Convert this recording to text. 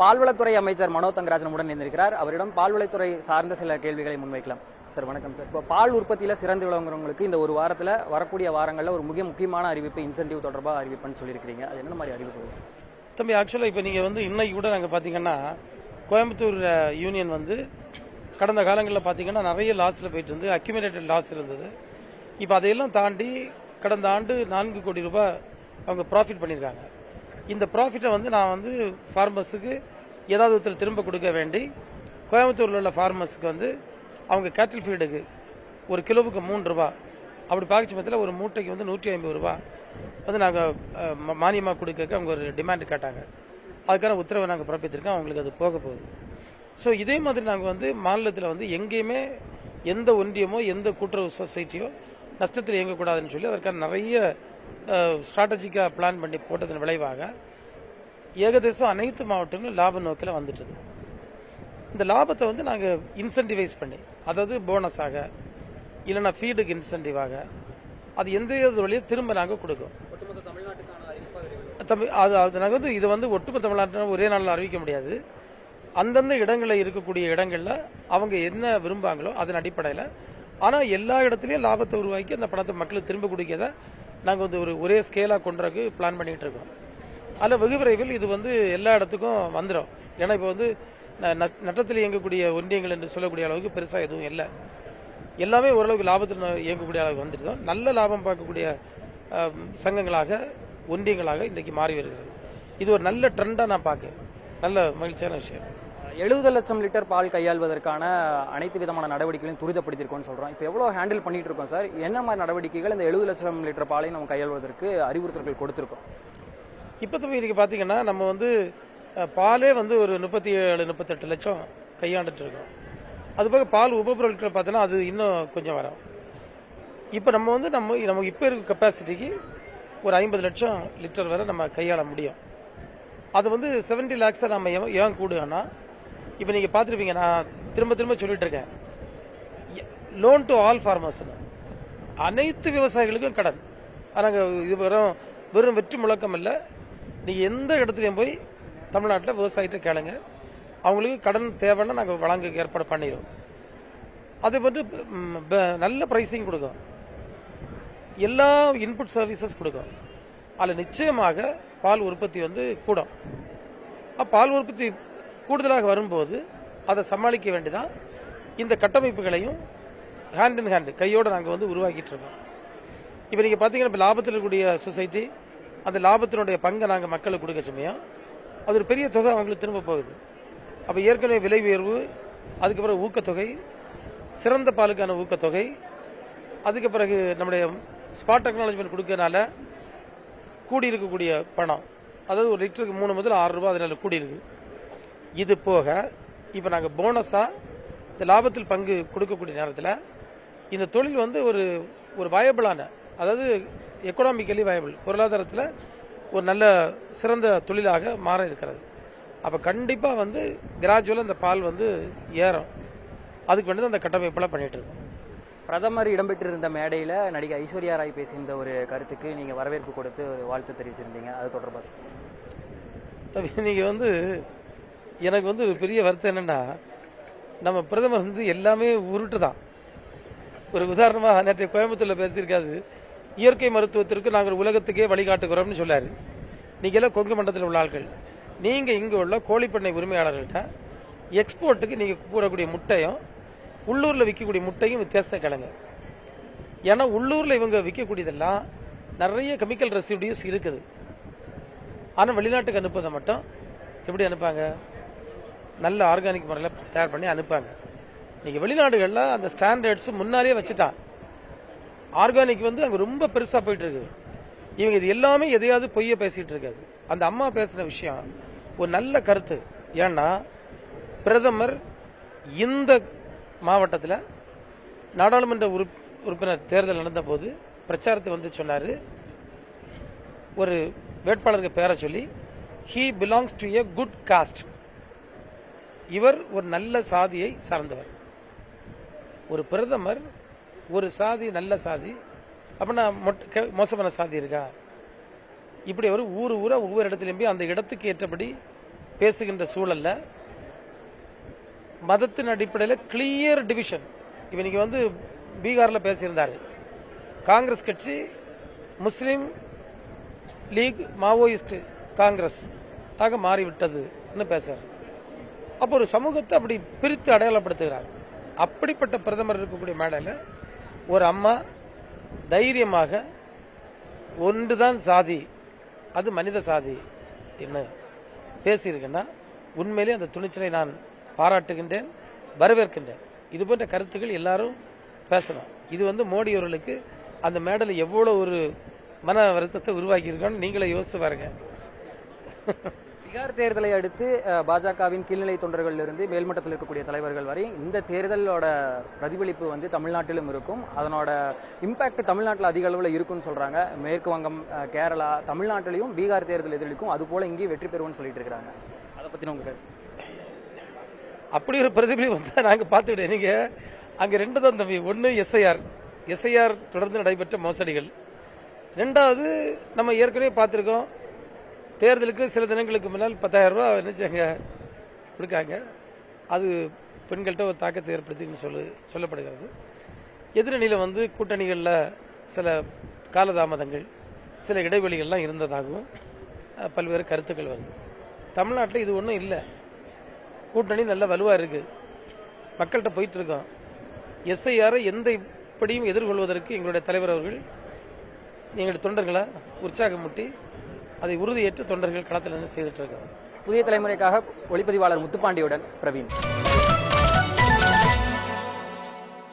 பால்வளத்துறை அமைச்சர் மனோ தங்கராஜன் உடன் இருந்திருக்கிறார் அவரிடம் பால்வளத்துறை சார்ந்த சில கேள்விகளை முன்வைக்கலாம். சார் வணக்கம் சார். இப்போ பால் உற்பத்தியில சிறந்து விளங்குறவங்களுக்கு இந்த ஒரு வாரத்துல வரக்கூடிய வாரங்களில் ஒரு மிக முக்கியமான அறிவிப்பு இன்சென்டிவ் தொடர்பாக அறிவிப்புன்னு சொல்லியிருக்கிறீங்க. அது என்ன மாதிரி அறிவிப்பு சார்? தம்பி ஆக்சுவலாக இப்போ நீங்கள் வந்து இன்னைக்கு கூட நாங்கள் பார்த்தீங்கன்னா கோயம்புத்தூர் யூனியன் வந்து கடந்த காலங்களில் பார்த்தீங்கன்னா நிறைய லாஸில் போயிட்டு இருந்து அக்யூமிலேட்டட் லாஸ் இருந்தது. இப்போ அதையெல்லாம் தாண்டி கடந்த ஆண்டு நான்கு கோடி ரூபாய் அவங்க ப்ராஃபிட் பண்ணியிருக்காங்க. இந்த ப்ராஃபிட்டை வந்து நான் வந்து ஃபார்மர்ஸுக்கு ஏதாவது விதத்தில் திரும்ப கொடுக்க வேண்டி கோயம்புத்தூரில் உள்ள ஃபார்மர்ஸுக்கு வந்து அவங்க கேட்டில் ஃபீடுக்கு ஒரு கிலோவுக்கு மூணு ரூபா அப்படி பார்க்க பட்சத்தில் ஒரு மூட்டைக்கு வந்து நூற்றி ஐம்பது ரூபா வந்து நாங்கள் மானியமாக கொடுக்க அவங்க ஒரு டிமாண்ட் கேட்டாங்க அதுக்கான உத்தரவை நாங்கள் பிறப்பித்திருக்கோம் அவங்களுக்கு அது போக போகுது ஸோ இதே மாதிரி நாங்கள் வந்து மாநிலத்தில் வந்து எங்கேயுமே எந்த ஒன்றியமோ எந்த கூட்டுறவு சொசைட்டியோ நஷ்டத்தில் இயங்கக்கூடாதுன்னு சொல்லி அதற்கான நிறைய ஸ்ட்ராட்டஜிக்காக பிளான் பண்ணி போட்டதன் விளைவாக ஏகதேசம் அனைத்து மாவட்டங்களும் லாப நோக்கில் வந்துட்டுது. இந்த லாபத்தை வந்து நாங்கள் இன்சென்டிவைஸ் பண்ணி அதாவது போனஸாக இல்லைன்னா ஃபீடுக்கு இன்சென்டிவாக அது எந்த எந்த வழியோ திரும்ப நாங்கள் கொடுக்கோம் தம்பி அது அது நாங்கள் வந்து இது வந்து ஒட்டுமொத்த தமிழ்நாட்டில் ஒரே நாளில் அறிவிக்க முடியாது. அந்தந்த இடங்களில் இருக்கக்கூடிய இடங்களில் அவங்க என்ன விரும்பாங்களோ அதன் அடிப்படையில் ஆனால் எல்லா இடத்துலையும் லாபத்தை உருவாக்கி அந்த பணத்தை மக்களுக்கு திரும்ப கொடுக்கறத நாங்கள் வந்து ஒரு ஒரே ஸ்கேலாக கொண்டுறதுக்கு பிளான் பண்ணிகிட்டு இருக்கோம் அதில் வெகு விரைவில் இது வந்து எல்லா இடத்துக்கும் வந்துடும் ஏன்னா இப்போ வந்து ந- நட்டத்தில் இயங்கக்கூடிய ஒன்றியங்கள் என்று சொல்லக்கூடிய அளவுக்கு பெருசாக எதுவும் இல்லை. எல்லாமே ஓரளவுக்கு லாபத்தில் இயங்கக்கூடிய அளவுக்கு வந்துட்டு தான். நல்ல லாபம் பார்க்கக்கூடிய சங்கங்களாக ஒன்றியங்களாக இன்றைக்கு மாறி வருகிறது. இது ஒரு நல்ல ட்ரெண்டாக நான் பார்க்கேன் நல்ல மகிழ்ச்சியான விஷயம். எழுபது லட்சம் லிட்டர் பால் கையாள்வதற்கான அனைத்து விதமான நடவடிக்கைகளையும் துரிதப்படுத்திருக்கோம்னு சொல்றோம். இப்போ எவ்வளவு ஹேண்டில் பண்ணிட்டு இருக்கோம் சார்? என்ன மாதிரி நடவடிக்கைகள் இந்த எழுபது லட்சம் லிட்டர் பாலை நம்ம கையாள்வதற்கு அறிவுறுத்தல்கள் கொடுத்திருக்கோம்? இப்போ இதுக்கு பார்த்தீங்கன்னா நம்ம வந்து பாலே வந்து ஒரு முப்பத்தி ஏழு முப்பத்தெட்டு லட்சம் கையாண்டுட்டு இருக்கோம் அது போக பால் உபபொருட்கள் பார்த்தோன்னா அது இன்னும் கொஞ்சம் வரும். இப்போ நம்ம வந்து நம்ம நமக்கு இப்போ இருக்க கெப்பாசிட்டிக்கு ஒரு ஐம்பது லட்சம் லிட்டர் வரை நம்ம கையாள முடியும். அது வந்து செவன்டி லேக்ஸை நம்ம ஏன் ஏன் கூடுகன்னா இப்போ நீங்கள் பார்த்துருப்பீங்க நான் திரும்ப திரும்ப சொல்லிட்டு இருக்கேன் லோன் டு ஆல் ஃபார்மர்ஸ் அனைத்து விவசாயிகளுக்கும் கடன். ஆனால் இது வெறும் வெறும் வெற்றி முழக்கம் இல்லை. நீங்கள் எந்த இடத்துலையும் போய் தமிழ்நாட்டில் விவசாயிகிட்ட கேளுங்க. அவங்களுக்கு கடன் தேவைன்னா நாங்கள் வழங்க ஏற்பாடு பண்ணிடுவோம். அதே வந்து ப- நல்ல ப்ரைஸிங் கொடுக்கும். எல்லா இன்புட் சர்வீசஸ் கொடுக்கும். அதில் நிச்சயமாக பால் உற்பத்தி வந்து கூடும். பால் உற்பத்தி கூடுதலாக வரும்போது அதை சமாளிக்க வேண்டிதான் இந்த கட்டமைப்புகளையும் ஹேண்ட் இன் ஹேண்ட் கையோடு நாங்கள் வந்து உருவாக்கிட்டு இருக்கோம். இப்போ நீங்கள் பார்த்தீங்கன்னா இப்போ லாபத்தில் இருக்கக்கூடிய சொசைட்டி அந்த லாபத்தினுடைய பங்கை நாங்கள் மக்களுக்கு கொடுக்க சமயம் அது ஒரு பெரிய தொகை அவங்களுக்கு திரும்ப போகுது. அப்போ ஏற்கனவே விலை உயர்வு அதுக்கு பிறகு ஊக்கத்தொகை சிறந்த பாலுக்கான ஊக்கத்தொகை அதுக்கு பிறகு நம்முடைய ஸ்பாட் டெக்னாலஜிமெண்ட் கொடுக்கறனால கூடி இருக்கக்கூடிய பணம். அதாவது ஒரு லிட்டருக்கு மூணு முதல் ஆறு ரூபாய் அதனால கூடி இருக்கு இது போக இப்போ நாங்கள் போனஸாக இந்த லாபத்தில் பங்கு கொடுக்கக்கூடிய நேரத்தில் இந்த தொழில் வந்து ஒரு ஒரு வயபிளான அதாவது எக்கனாமிக்கலி வயபிள் பொருளாதாரத்தில் ஒரு நல்ல சிறந்த தொழிலாக மாற இருக்கிறது. அப்போ கண்டிப்பாக வந்து கிராஜுவலாக இந்த பால் வந்து ஏறும். அதுக்கு வேண்டி தான் அந்த கட்டமைப்பெல்லாம் பண்ணிட்டு இருக்கோம். பிரதமர் இடம்பெற்றிருந்த மேடையில நடிகை ஐஸ்வர்யா ராய் பேசியிருந்த ஒரு கருத்துக்கு நீங்க வரவேற்பு கொடுத்து ஒரு வாழ்த்து தெரிவிச்சிருந்தீங்க. அது தொடர்பாக நீங்கள் வந்து எனக்கு வந்து ஒரு பெரிய வருத்தம் என்னன்னா நம்ம பிரதமர் வந்து எல்லாமே உருட்டு தான். ஒரு உதாரணமாக நேற்று கோயம்புத்தூரில் பேசியிருக்காது இயற்கை மருத்துவத்திற்கு நாங்கள் உலகத்துக்கே வழிகாட்டுகிறோம்னு சொல்லாரு. நீங்கள் எல்லாம் கொங்கு மண்டலத்தில் உள்ள ஆட்கள் நீங்கள் இங்கே உள்ள கோழிப்பண்ணை உரிமையாளர்கள்ட்ட எக்ஸ்போர்ட்டுக்கு நீங்கள் போடக்கூடிய முட்டையும் உள்ளூரில் விற்கக்கூடிய முட்டையும் வித்தியாசத்தை கிழங்கு ஏன்னா உள்ளூரில் இவங்க விற்கக்கூடியதெல்லாம் நிறைய கெமிக்கல் ரெசிடியூஸ் இருக்குது. ஆனால் வெளிநாட்டுக்கு அனுப்புவதை மட்டும் எப்படி அனுப்பாங்க? நல்ல ஆர்கானிக் முறையில் தயார் பண்ணி அனுப்பாங்க இன்றைக்கி வெளிநாடுகளில் அந்த ஸ்டாண்டர்ட்ஸ் முன்னாலேயே வச்சுட்டான் ஆர்கானிக் வந்து அங்கே ரொம்ப பெருசாக போயிட்டு இருக்குது இவங்க இது எல்லாமே எதையாவது பொய்ய பேசிகிட்டு இருக்காது. அந்த அம்மா பேசின விஷயம் ஒரு நல்ல கருத்து. ஏன்னா பிரதமர் இந்த மாவட்டத்தில் நாடாளுமன்ற உறுப் உறுப்பினர் தேர்தல் நடந்தபோது பிரச்சாரத்தை வந்து சொன்னார். ஒரு வேட்பாளருக்கு பேரை சொல்லி he belongs to a good caste இவர் ஒரு நல்ல சாதியை சார்ந்தவர். ஒரு பிரதமர் ஒரு சாதி நல்ல சாதி. அப்படின்னா மோசமான சாதி இருக்கா? இப்படி அவர் ஊர் ஊரா ஒவ்வொரு இடத்துலையும் போய் அந்த இடத்துக்கு ஏற்றபடி பேசுகின்ற சூழல்ல மதத்தின் அடிப்படையில் கிளியர் டிவிஷன் இப்போ இன்னைக்கு வந்து பீகாரில் பேசியிருந்தார். காங்கிரஸ் கட்சி முஸ்லீம் லீக் மாவோயிஸ்ட் காங்கிரஸ் ஆக மாறிவிட்டதுன்னு பேசுறாரு. அப்போ ஒரு சமூகத்தை அப்படி பிரித்து அடையாளப்படுத்துகிறார். அப்படிப்பட்ட பிரதமர் இருக்கக்கூடிய மேடையில் ஒரு அம்மா தைரியமாக ஒன்றுதான் சாதி அது மனித சாதி என்ன பேசியிருக்கேன்னா உண்மையிலே அந்த துணிச்சலை நான் பாராட்டுகின்றேன் வரவேற்கின்றேன். இது போன்ற கருத்துக்கள் எல்லாரும் பேசணும். இது வந்து மோடி அவர்களுக்கு அந்த மேடையில் எவ்வளோ ஒரு மன வருத்தத்தை உருவாக்கியிருக்கான்னு நீங்களே யோசித்து பாருங்கள் பீகார் தேர்தலை அடுத்து பாஜகவின் கீழ்நிலை தொண்டர்கள் இருந்து மேல்மட்டத்தில் இருக்கக்கூடிய தலைவர்கள் வரை இந்த தேர்தலோட பிரதிபலிப்பு வந்து தமிழ்நாட்டிலும் இருக்கும். அதனோட இம்பாக்ட் தமிழ்நாட்டில் அதிக அளவில் இருக்கும்னு சொல்றாங்க. மேற்கு வங்கம் கேரளா தமிழ்நாட்டிலையும் பீகார் தேர்தல் எதிரொலிக்கும் அது போல இங்கேயும் வெற்றி பெறுவோம்னு சொல்லிட்டு இருக்காங்க அதை பத்தின உங்க அப்படி ஒரு பிரதிபலிப்பு வந்தால் நாங்கள் பார்த்துக்கிட்டோம். நீங்கள் அங்கே ரெண்டு தான் தம்பி. ஒன்று எஸ்ஐஆர் எஸ்ஐஆர் தொடர்ந்து நடைபெற்ற மோசடிகள். ரெண்டாவது நம்ம ஏற்கனவே பார்த்துருக்கோம். தேர்தலுக்கு சில தினங்களுக்கு முன்னால் பத்தாயிரம் ரூபா நினைச்சாங்க கொடுக்காங்க. அது பெண்கள்கிட்ட ஒரு தாக்கத்தை ஏற்படுத்தின்னு சொல்லு சொல்லப்படுகிறது. எதிரணியில் வந்து கூட்டணிகளில் சில காலதாமதங்கள் சில இடைவெளிகள்லாம் இருந்ததாகவும் பல்வேறு கருத்துக்கள் வருது. தமிழ்நாட்டில் இது ஒன்றும் இல்லை. கூட்டணி நல்ல வலுவாக இருக்குது மக்கள்கிட்ட போயிட்டுருக்கோம் எஸ்ஐஆரை எந்த இப்படியும் எதிர்கொள்வதற்கு எங்களுடைய தலைவர் அவர்கள் எங்களுடைய தொண்டர்களை உற்சாகமூட்டி அதை உறுதியேற்று தொண்டர்கள் களத்திலிருந்து செய்துட்டு இருக்காங்க புதிய தலைமுறைக்காக ஒளிப்பதிவாளர் முத்துப்பாண்டியுடன் பிரவீன்.